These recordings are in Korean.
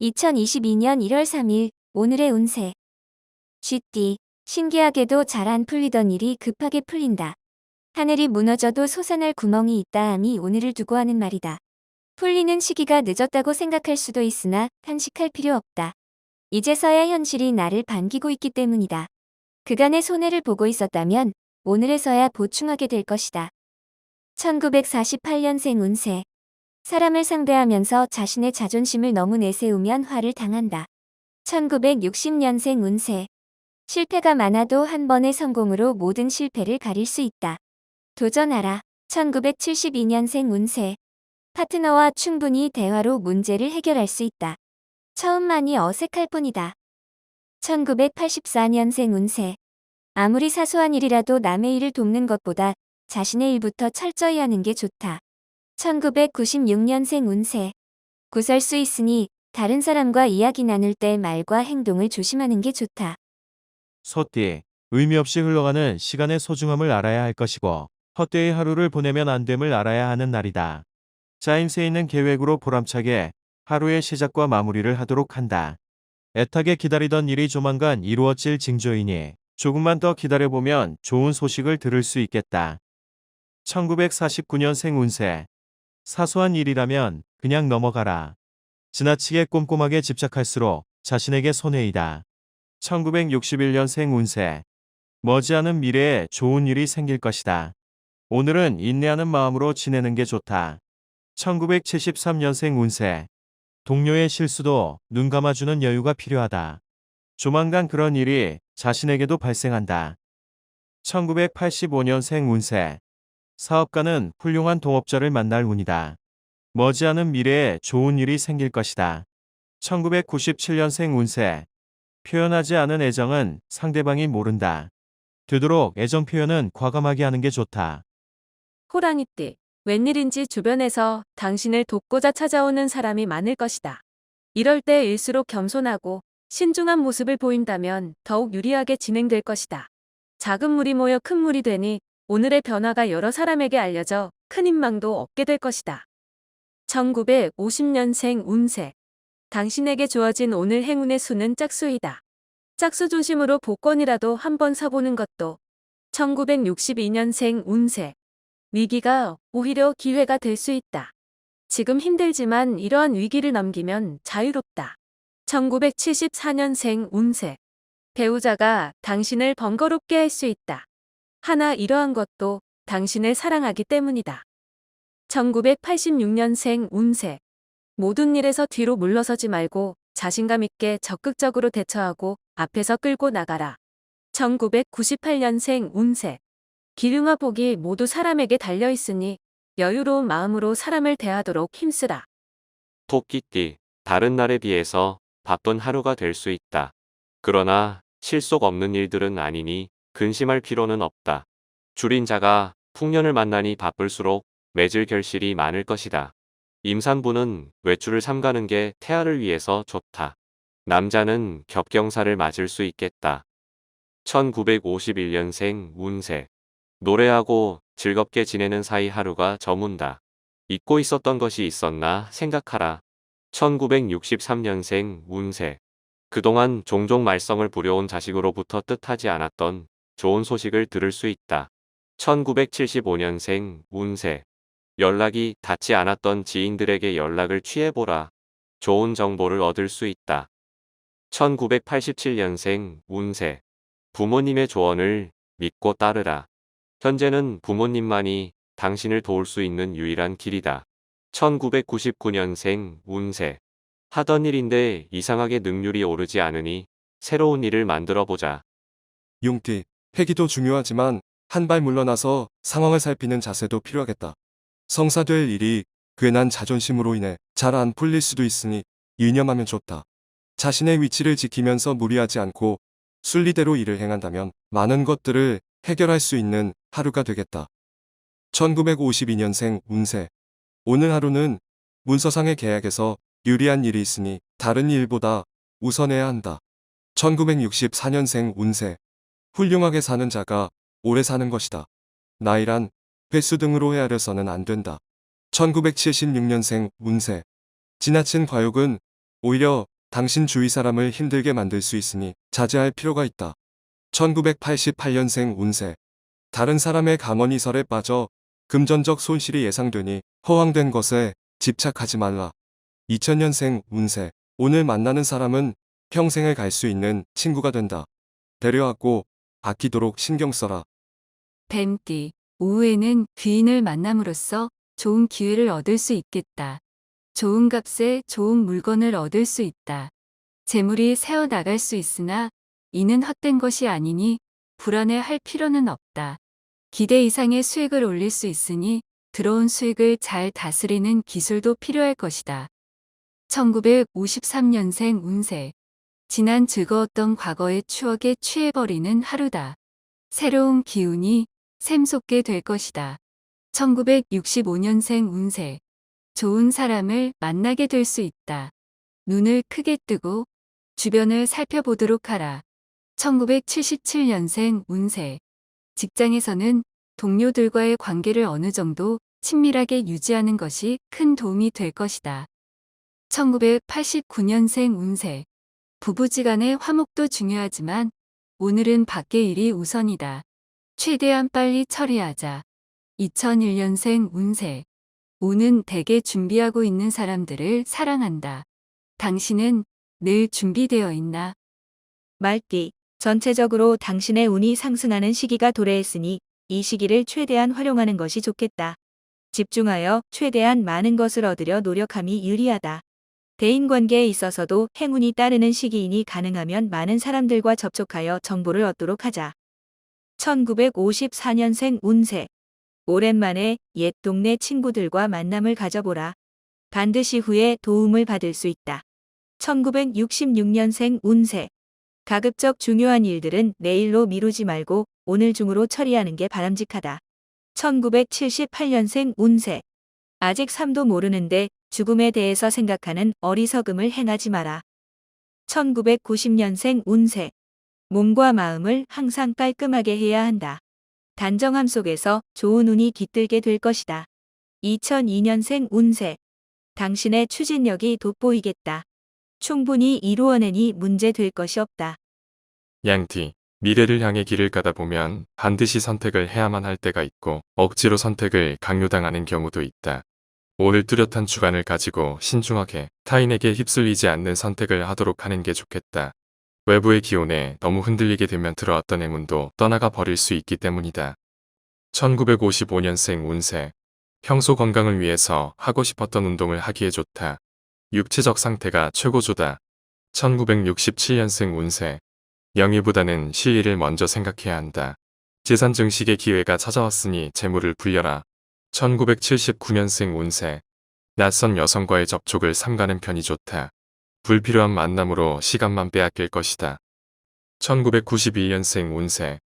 2022년 1월 3일 오늘의 운세 쥐띠 신기하게도 잘 안 풀리던 일이 급하게 풀린다. 하늘이 무너져도 솟아날 구멍이 있다 함이 오늘을 두고 하는 말이다. 풀리는 시기가 늦었다고 생각할 수도 있으나 탄식할 필요 없다. 이제서야 현실이 나를 반기고 있기 때문이다. 그간의 손해를 보고 있었다면 오늘에서야 보충하게 될 것이다. 1948년생 운세 사람을 상대하면서 자신의 자존심을 너무 내세우면 화를 당한다. 1960년생 운세. 실패가 많아도 한 번의 성공으로 모든 실패를 가릴 수 있다. 도전하라. 1972년생 운세. 파트너와 충분히 대화로 문제를 해결할 수 있다. 처음만이 어색할 뿐이다. 1984년생 운세. 아무리 사소한 일이라도 남의 일을 돕는 것보다 자신의 일부터 철저히 하는 게 좋다. 1996년생 운세. 구설 수 있으니 다른 사람과 이야기 나눌 때 말과 행동을 조심하는 게 좋다. 소띠, 의미 없이 흘러가는 시간의 소중함을 알아야 할 것이고, 헛되이 하루를 보내면 안 됨을 알아야 하는 날이다. 짜임새 있는 계획으로 보람차게 하루의 시작과 마무리를 하도록 한다. 애타게 기다리던 일이 조만간 이루어질 징조이니 조금만 더 기다려보면 좋은 소식을 들을 수 있겠다. 1949년생 운세. 사소한 일이라면 그냥 넘어가라. 지나치게 꼼꼼하게 집착할수록 자신에게 손해이다. 1961년생 운세. 머지않은 미래에 좋은 일이 생길 것이다. 오늘은 인내하는 마음으로 지내는 게 좋다. 1973년생 운세. 동료의 실수도 눈 감아주는 여유가 필요하다. 조만간 그런 일이 자신에게도 발생한다. 1985년생 운세. 사업가는 훌륭한 동업자를 만날 운이다. 머지않은 미래에 좋은 일이 생길 것이다. 1997년생 운세. 표현하지 않은 애정은 상대방이 모른다. 되도록 애정 표현은 과감하게 하는 게 좋다. 호랑이띠, 웬일인지 주변에서 당신을 돕고자 찾아오는 사람이 많을 것이다. 이럴 때일수록 겸손하고 신중한 모습을 보인다면 더욱 유리하게 진행될 것이다. 작은 물이 모여 큰 물이 되니 오늘의 변화가 여러 사람에게 알려져 큰 희망도 얻게 될 것이다. 1950년생 운세. 당신에게 주어진 오늘 행운의 수는 짝수이다. 짝수 중심으로 복권이라도 한번 사보는 것도 1962년생 운세. 위기가 오히려 기회가 될 수 있다. 지금 힘들지만 이러한 위기를 넘기면 자유롭다. 1974년생 운세. 배우자가 당신을 번거롭게 할 수 있다. 하나 이러한 것도 당신을 사랑하기 때문이다. 1986년생 운세. 모든 일에서 뒤로 물러서지 말고 자신감 있게 적극적으로 대처하고 앞에서 끌고 나가라. 1998년생 운세. 기름과 복이 모두 사람에게 달려 있으니 여유로운 마음으로 사람을 대하도록 힘쓰라. 토끼띠, 다른 날에 비해서 바쁜 하루가 될 수 있다. 그러나 실속 없는 일들은 아니니 근심할 필요는 없다. 줄인 자가 풍년을 만나니 바쁠수록 맺을 결실이 많을 것이다. 임산부는 외출을 삼가는 게 태아를 위해서 좋다. 남자는 겹경사를 맞을 수 있겠다. 1951년생 운세. 노래하고 즐겁게 지내는 사이 하루가 저문다. 잊고 있었던 것이 있었나 생각하라. 1963년생 운세. 그동안 종종 말썽을 부려온 자식으로부터 뜻하지 않았던 좋은 소식을 들을 수 있다. 1975년생 운세. 연락이 닿지 않았던 지인들에게 연락을 취해보라. 좋은 정보를 얻을 수 있다. 1987년생 운세. 부모님의 조언을 믿고 따르라. 현재는 부모님만이 당신을 도울 수 있는 유일한 길이다. 1999년생 운세. 하던 일인데 이상하게 능률이 오르지 않으니 새로운 일을 만들어 보자. 용띠, 회기도 중요하지만 한 발 물러나서 상황을 살피는 자세도 필요하겠다. 성사될 일이 괜한 자존심으로 인해 잘 안 풀릴 수도 있으니 유념하면 좋다. 자신의 위치를 지키면서 무리하지 않고 순리대로 일을 행한다면 많은 것들을 해결할 수 있는 하루가 되겠다. 1952년생 운세. 오늘 하루는 문서상의 계약에서 유리한 일이 있으니 다른 일보다 우선해야 한다. 1964년생 운세. 훌륭하게 사는 자가 오래 사는 것이다. 나이란 횟수 등으로 헤아려서는 안 된다. 1976년생 운세. 지나친 과욕은 오히려 당신 주위 사람을 힘들게 만들 수 있으니 자제할 필요가 있다. 1988년생 운세. 다른 사람의 감언이설에 빠져 금전적 손실이 예상되니 허황된 것에 집착하지 말라. 2000년생 운세. 오늘 만나는 사람은 평생을 갈 수 있는 친구가 된다. 배려하고 아끼도록 신경 써라. 뱀띠, 오후에는 귀인을 만남으로써 좋은 기회를 얻을 수 있겠다. 좋은 값에 좋은 물건을 얻을 수 있다. 재물이 새어 나갈 수 있으나 이는 헛된 것이 아니니 불안해 할 필요는 없다. 기대 이상의 수익을 올릴 수 있으니 들어온 수익을 잘 다스리는 기술도 필요할 것이다. 1953년생 운세. 지난 즐거웠던 과거의 추억에 취해버리는 하루다. 새로운 기운이 샘솟게 될 것이다. 1965년생 운세. 좋은 사람을 만나게 될 수 있다. 눈을 크게 뜨고 주변을 살펴보도록 하라. 1977년생 운세. 직장에서는 동료들과의 관계를 어느 정도 친밀하게 유지하는 것이 큰 도움이 될 것이다. 1989년생 운세. 부부지간의 화목도 중요하지만 오늘은 밖의 일이 우선이다. 최대한 빨리 처리하자. 2001년생 운세. 오는 대개 준비하고 있는 사람들을 사랑한다. 당신은 늘 준비되어 있나? 말띠, 전체적으로 당신의 운이 상승하는 시기가 도래했으니 이 시기를 최대한 활용하는 것이 좋겠다. 집중하여 최대한 많은 것을 얻으려 노력함이 유리하다. 대인관계에 있어서도 행운이 따르는 시기이니 가능하면 많은 사람들과 접촉하여 정보를 얻도록 하자. 1954년생 운세. 오랜만에 옛 동네 친구들과 만남을 가져보라. 반드시 후에 도움을 받을 수 있다. 1966년생 운세. 가급적 중요한 일들은 내일로 미루지 말고 오늘 중으로 처리하는 게 바람직하다. 1978년생 운세. 아직 3도 모르는데 죽음에 대해서 생각하는 어리석음을 행하지 마라. 1990년생 운세. 몸과 마음을 항상 깔끔하게 해야 한다. 단정함 속에서 좋은 운이 깃들게 될 것이다. 2002년생 운세. 당신의 추진력이 돋보이겠다. 충분히 이루어내니 문제 될 것이 없다. 양티, 미래를 향해 길을 가다 보면 반드시 선택을 해야만 할 때가 있고 억지로 선택을 강요당하는 경우도 있다. 오늘 뚜렷한 주관을 가지고 신중하게 타인에게 휩쓸리지 않는 선택을 하도록 하는 게 좋겠다. 외부의 기온에 너무 흔들리게 되면 들어왔던 행운도 떠나가 버릴 수 있기 때문이다. 1955년생 운세. 평소 건강을 위해서 하고 싶었던 운동을 하기에 좋다. 육체적 상태가 최고조다. 1967년생 운세. 명의보다는 실리를 먼저 생각해야 한다. 재산 증식의 기회가 찾아왔으니 재물을 불려라. 1979년생 운세. 낯선 여성과의 접촉을 삼가는 편이 좋다. 불필요한 만남으로 시간만 빼앗길 것이다. 1992년생 운세.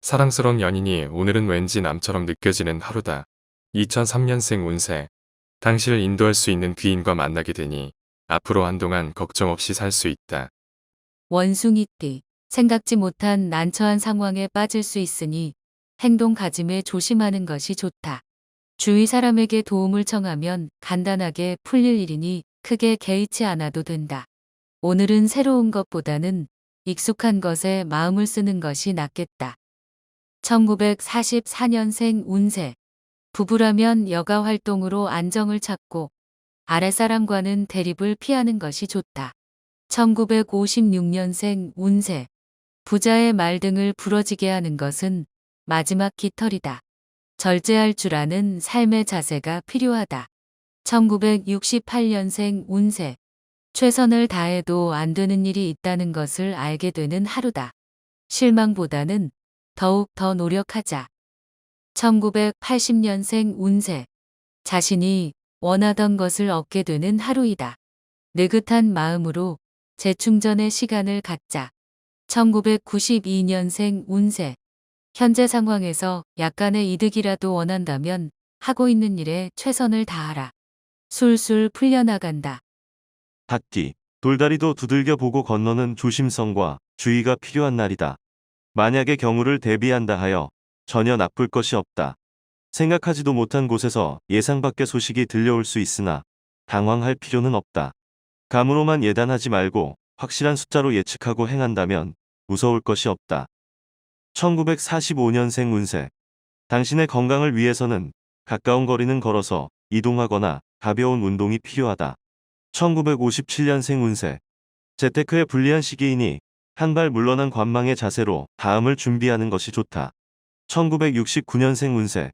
사랑스러운 연인이 오늘은 왠지 남처럼 느껴지는 하루다. 2003년생 운세. 당신을 인도할 수 있는 귀인과 만나게 되니 앞으로 한동안 걱정 없이 살 수 있다. 원숭이띠, 생각지 못한 난처한 상황에 빠질 수 있으니 행동 가짐에 조심하는 것이 좋다. 주위 사람에게 도움을 청하면 간단하게 풀릴 일이니 크게 개의치 않아도 된다. 오늘은 새로운 것보다는 익숙한 것에 마음을 쓰는 것이 낫겠다. 1944년생 운세. 부부라면 여가 활동으로 안정을 찾고 아랫사람과는 대립을 피하는 것이 좋다. 1956년생 운세. 부자의 말 등을 부러지게 하는 것은 마지막 깃털이다. 절제할 줄 아는 삶의 자세가 필요하다. 1968년생 운세. 최선을 다해도 안 되는 일이 있다는 것을 알게 되는 하루다. 실망보다는 더욱 더 노력하자. 1980년생 운세. 자신이 원하던 것을 얻게 되는 하루이다. 느긋한 마음으로 재충전의 시간을 갖자. 1992년생 운세. 현재 상황에서 약간의 이득이라도 원한다면 하고 있는 일에 최선을 다하라. 술술 풀려나간다. 닭띠, 돌다리도 두들겨 보고 건너는 조심성과 주의가 필요한 날이다. 만약의 경우를 대비한다 하여 전혀 나쁠 것이 없다. 생각하지도 못한 곳에서 예상 밖의 소식이 들려올 수 있으나 당황할 필요는 없다. 감으로만 예단하지 말고 확실한 숫자로 예측하고 행한다면 무서울 것이 없다. 1945년생 운세. 당신의 건강을 위해서는 가까운 거리는 걸어서 이동하거나 가벼운 운동이 필요하다. 1957년생 운세. 재테크에 불리한 시기이니 한 발 물러난 관망의 자세로 다음을 준비하는 것이 좋다. 1969년생 운세.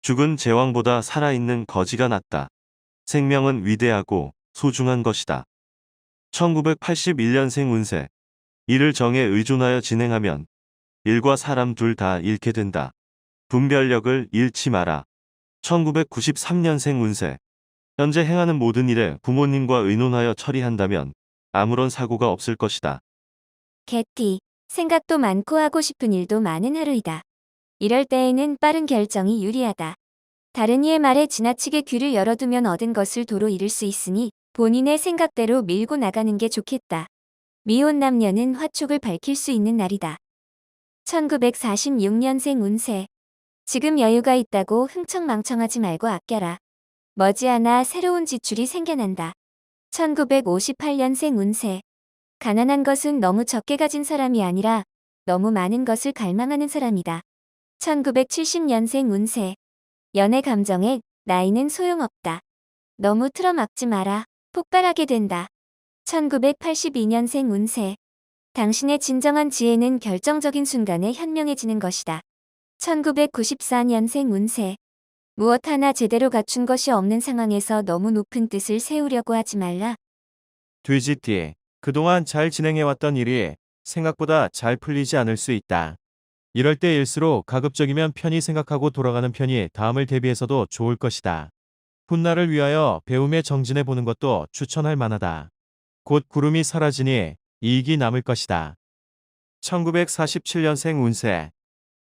죽은 제왕보다 살아있는 거지가 낫다. 생명은 위대하고 소중한 것이다. 1981년생 운세. 일을 정에 의존하여 진행하면 일과 사람 둘 다 잃게 된다. 분별력을 잃지 마라. 1993년생 운세. 현재 행하는 모든 일에 부모님과 의논하여 처리한다면 아무런 사고가 없을 것이다. 개띠, 생각도 많고 하고 싶은 일도 많은 하루이다. 이럴 때에는 빠른 결정이 유리하다. 다른 이의 말에 지나치게 귀를 열어두면 얻은 것을 도로 잃을 수 있으니 본인의 생각대로 밀고 나가는 게 좋겠다. 미혼 남녀는 화촉을 밝힐 수 있는 날이다. 1946년생 운세. 지금 여유가 있다고 흥청망청하지 말고 아껴라. 머지않아 새로운 지출이 생겨난다. 1958년생 운세. 가난한 것은 너무 적게 가진 사람이 아니라 너무 많은 것을 갈망하는 사람이다. 1970년생 운세. 연애 감정에 나이는 소용없다. 너무 틀어막지 마라. 폭발하게 된다. 1982년생 운세. 당신의 진정한 지혜는 결정적인 순간에 현명해지는 것이다. 1994년생 운세. 무엇 하나 제대로 갖춘 것이 없는 상황에서 너무 높은 뜻을 세우려고 하지 말라. 돼지띠. 그동안 잘 진행해왔던 일이 생각보다 잘 풀리지 않을 수 있다. 이럴 때일수록 가급적이면 편히 생각하고 돌아가는 편이 다음을 대비해서도 좋을 것이다. 훗날을 위하여 배움에 정진해 보는 것도 추천할 만하다. 곧 구름이 사라지니 이익이 남을 것이다. 1947년생 운세.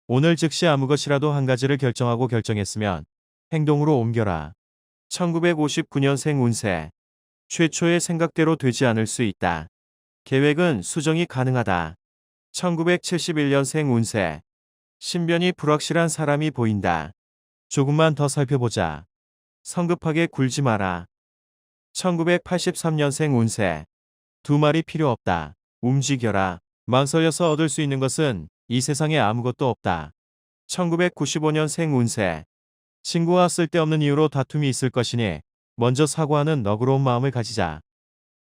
오늘 즉시 아무 것이라도 한 가지를 결정하고 결정했으면 행동으로 옮겨라. 1959년생 운세. 최초의 생각대로 되지 않을 수 있다. 계획은 수정이 가능하다. 1971년생 운세. 신변이 불확실한 사람이 보인다. 조금만 더 살펴보자. 성급하게 굴지 마라. 1983년생 운세. 두 말이 필요 없다. 움직여라. 망설여서 얻을 수 있는 것은 이 세상에 아무것도 없다. 1995년 생 운세. 친구와 쓸데없는 이유로 다툼이 있을 것이니 먼저 사과하는 너그러운 마음을 가지자.